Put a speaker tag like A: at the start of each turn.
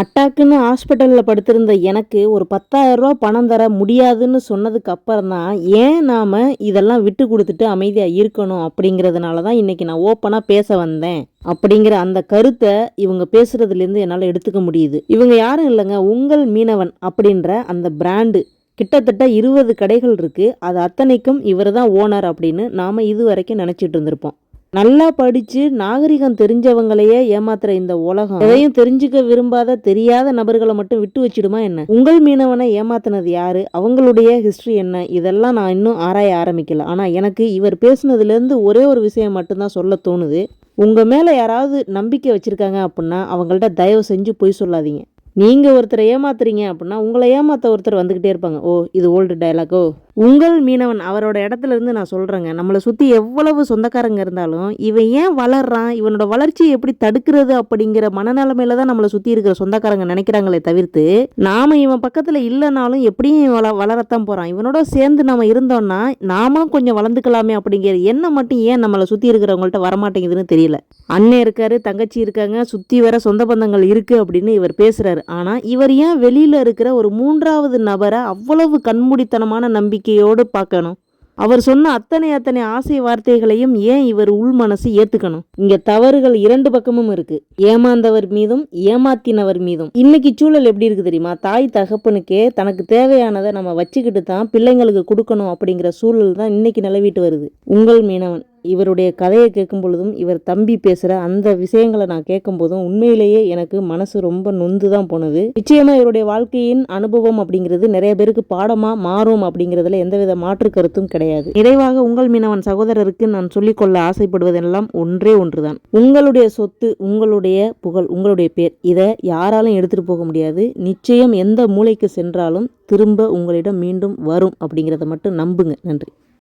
A: அட்டாக்குன்னு ஹாஸ்பிட்டலில் படுத்திருந்த எனக்கு ஒரு பத்தாயிரரூபா பணம் தர முடியாதுன்னு சொன்னதுக்கு அப்புறம் தான் ஏன் நாம் இதெல்லாம் விட்டு கொடுத்துட்டு அமைதியாக இருக்கணும் அப்படிங்கிறதுனால தான் இன்றைக்கி நான் ஓப்பனாக பேச வந்தேன். அப்படிங்கிற அந்த கருத்தை இவங்க பேசுகிறதுலேருந்து என்னால் எடுத்துக்க முடியுது. இவங்க யாரும் இல்லைங்க உங்கள் மீனவன் அப்படின்ற அந்த பிராண்டு கிட்டத்தட்ட இருபது கடைகள் இருக்குது அது அத்தனைக்கும் இவர் தான் ஓனர் அப்படின்னு நாம் இது வரைக்கும் நினச்சிட்டு இருந்திருப்போம். நல்லா படித்து நாகரிகம் தெரிஞ்சவங்களையே ஏமாத்துற இந்த உலகம். எதையும் தெரிஞ்சுக்க விரும்பாத தெரியாத நபர்களை மட்டும் விட்டு வச்சிடுமா என்ன? உங்கள் மீனவனை ஏமாத்தினது யாரு? அவங்களுடைய ஹிஸ்ட்ரி என்ன? இதெல்லாம் நான் இன்னும் ஆராய ஆரம்பிக்கல. ஆனால் எனக்கு இவர் பேசுனதுலேருந்து ஒரே ஒரு விஷயம் மட்டும்தான் சொல்ல தோணுது. உங்கள் மேலே யாராவது நம்பிக்கை வச்சுருக்காங்க அப்படின்னா அவங்கள்ட்ட தயவு செஞ்சு பொய் சொல்லாதீங்க. நீங்கள் ஒருத்தரை ஏமாத்துறீங்க அப்படின்னா உங்களை ஏமாற்ற ஒருத்தர் வந்துக்கிட்டே இருப்பாங்க. ஓ இது ஓல்டு டயலாகோ உங்கள் மீனவன் அவரோட இடத்துல இருந்து நான் சொல்கிறேங்க நம்மளை சுற்றி எவ்வளவு சொந்தக்காரங்க இருந்தாலும் இவன் ஏன் வளர்றான்? இவனோட வளர்ச்சியை எப்படி தடுக்கிறது அப்படிங்கிற மனநிலைமையில தான் நம்மளை சுற்றி இருக்கிற சொந்தக்காரங்க நினைக்கிறாங்களே தவிர்த்து நாம் இவன் பக்கத்தில் இல்லைனாலும் எப்படியும் இவன் வள வளரத்தான் போகிறான் இவனோட சேர்ந்து நம்ம இருந்தோம்னா நாமளும் கொஞ்சம் வளர்ந்துக்கலாமே அப்படிங்கிற எண்ணம் மட்டும் ஏன் நம்மளை சுற்றி இருக்கிறவங்கள்ட்ட வரமாட்டேங்குதுன்னு தெரியல. அண்ணன் இருக்காரு தங்கச்சி இருக்காங்க சுற்றி வர சொந்த பந்தங்கள் இருக்குது அப்படின்னு இவர் பேசுகிறாரு ஆனால் இவர் ஏன் வெளியில் இருக்கிற ஒரு மூன்றாவது நபரை அவ்வளவு கண்மூடித்தனமான நம்பிக்கையோடு பார்க்கணும்? அவர் சொன்ன அத்தனை அத்தனை ஆசை வார்த்தைகளையும் ஏன் இவர் உள் மனசு ஏத்துக்கணும்? இங்க தவறுகள் இரண்டு பக்கமும் இருக்கு. ஏமாந்தவர் மீதும் ஏமாத்தினவர் மீதும். இன்னைக்கு சூழல் எப்படி இருக்கு தெரியுமா? தாய் தகப்பனுக்கே தனக்கு தேவையானதை நம்ம வச்சுக்கிட்டு தான் பிள்ளைங்களுக்கு கொடுக்கணும் அப்படிங்கிற சூழல் தான் இன்னைக்கு நிலவிட்டு வருது. உங்கள் மீனவன். இவருடைய கதையை கேட்கும் பொழுதும் இவர் தம்பி பேசுகிற அந்த விஷயங்களை நான் கேட்கும் போதும் உண்மையிலேயே எனக்கு மனசு ரொம்ப நொந்து தான் போனது. நிச்சயமாக இவருடைய வாழ்க்கையின் அனுபவம் அப்படிங்கிறது நிறைய பேருக்கு பாடமாக மாறும் அப்படிங்கிறதுல எந்தவித மாற்று கருத்தும் கிடையாது. நிறைவாக உங்கள் மீனவன் சகோதரருக்கு நான் சொல்லிக்கொள்ள ஆசைப்படுவதெல்லாம் ஒன்றே ஒன்றுதான். உங்களுடைய சொத்து உங்களுடைய புகழ் உங்களுடைய பேர் இதை யாராலும் எடுத்துகிட்டு போக முடியாது. நிச்சயம் எந்த மூளைக்கு சென்றாலும் திரும்ப உங்களிடம் மீண்டும் வரும் அப்படிங்கிறத மட்டும் நம்புங்க. நன்றி.